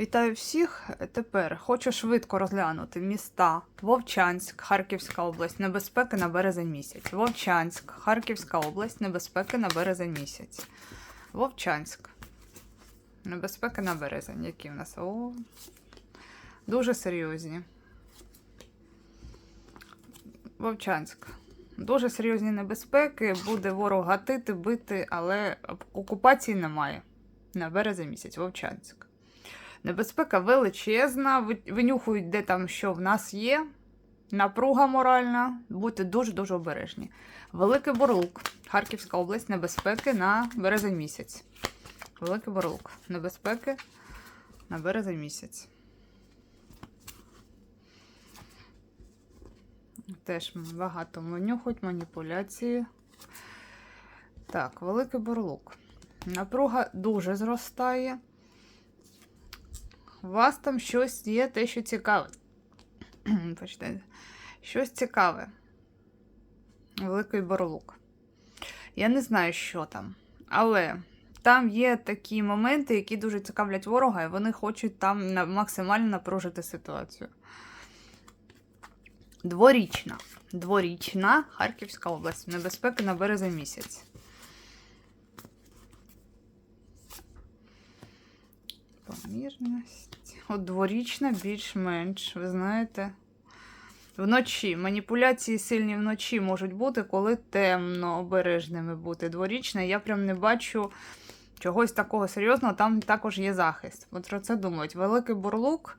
Вітаю всіх. Тепер хочу швидко розглянути міста Вовчанськ, Харківська область, небезпеки на березень місяць. Вовчанськ, Харківська область, небезпеки на березень місяць. Вовчанськ. Небезпеки на березень. Які в нас? О, дуже серйозні. Вовчанськ. Дуже серйозні небезпеки. Буде ворог гатити, бити, але окупації немає. На березень місяць. Вовчанськ. Небезпека величезна, ви- винюхують, де там що в нас є. Напруга моральна, будьте дуже-дуже обережні. Великий Борлук, Харківська область, небезпеки на березень місяць. Великий Борлук, небезпеки на березень місяць. Теж багато винюхують, маніпуляції. Так, Великий Борлук. Напруга дуже зростає. Вас там щось є те, що цікаве. Почитайте. Щось цікаве. Великий борлук. Я не знаю, що там. Але там є такі моменти, які дуже цікавлять ворога, і вони хочуть там максимально напружити ситуацію. Дворічна. Дворічна Харківська область. Небезпеки на березень місяць. Помірність. От дворічна більш-менш, ви знаєте. Вночі. Маніпуляції сильні вночі можуть бути, коли темно обережними бути. Дворічна, я прям не бачу чогось такого серйозного, там також є захист. От про це думають. Великий бурлук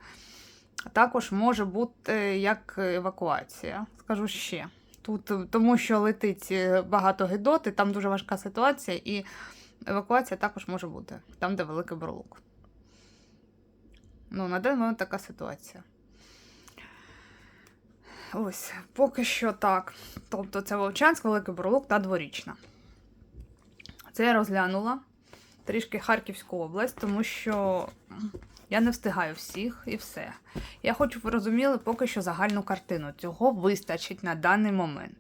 також може бути як евакуація. Скажу ще. Тут, тому що летить е, багато гидоти, там дуже важка ситуація, і евакуація також може бути там, де великий бурлук. Ну, на даний момент така ситуація. Ось, поки що так. Тобто це Вовчанськ, Великий Бурлук та Дворічна. Це я розглянула трішки Харківську область, тому що я не встигаю всіх і все. Я хочу, ви розуміли поки що загальну картину. Цього вистачить на даний момент.